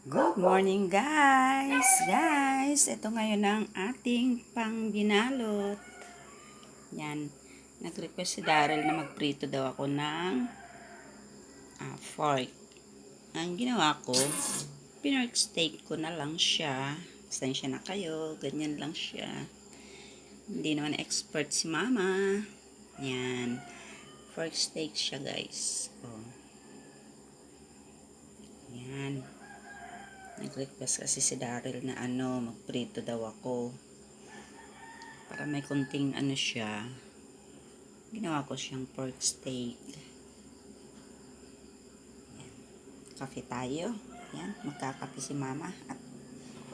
Good morning guys! Guys, ito ngayon ang ating pangbinalot. Yan. Nag-request si Daryl na magprito daw ako ng ah, fork. Ang ginawa ko, pinork steak ko na lang siya. Pasensya na kayo. Ganyan lang siya. Hindi naman expert si mama. Yan. Fork steak siya guys. Oh. Yan. Nag-request kasi si Daryl na ano, magprito daw ako. Para may konting ano siya. Ginawa ko siyang pork steak. Yan. Kafe tayo. Yan, magkakape si mama. At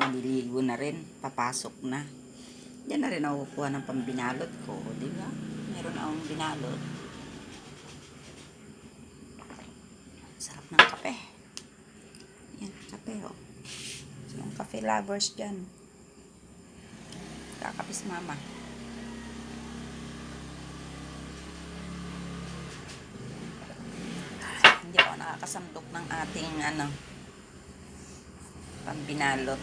maliligo na rin. Papasok na. Yan na rin ako kukuha ng pambinalot ko. Di ba? Meron akong binalot. Sarap ng kape. Yan, kape oh. Mga cafe lovers dyan. Kakapis mama. Hindi ako nakakasandok ng ating ano pambinalot.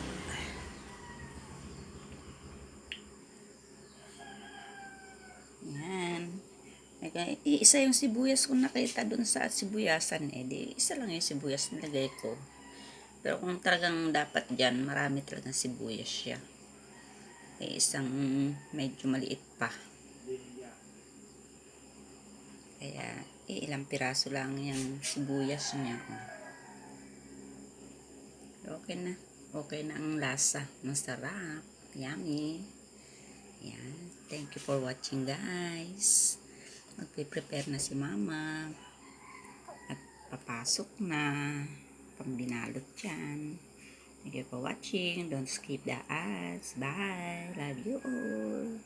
Yan. Nag- Isa yung sibuyas kong nakita dun sa sibuyasan eh. Di, isa lang yung sibuyas nilagay ko. Pero kung talagang dapat dyan, marami talagang sibuyas siya. Eh, isang medyo maliit pa. Kaya, eh, ilang piraso lang yung sibuyas niya. Okay na. Okay na ang lasa. Masarap. Yummy. Yan. Thank you for watching, guys. Magpe-prepare na si mama. At papasok na pambinalot dyan. Thank you for watching. Don't skip the ads. Bye. Love you all.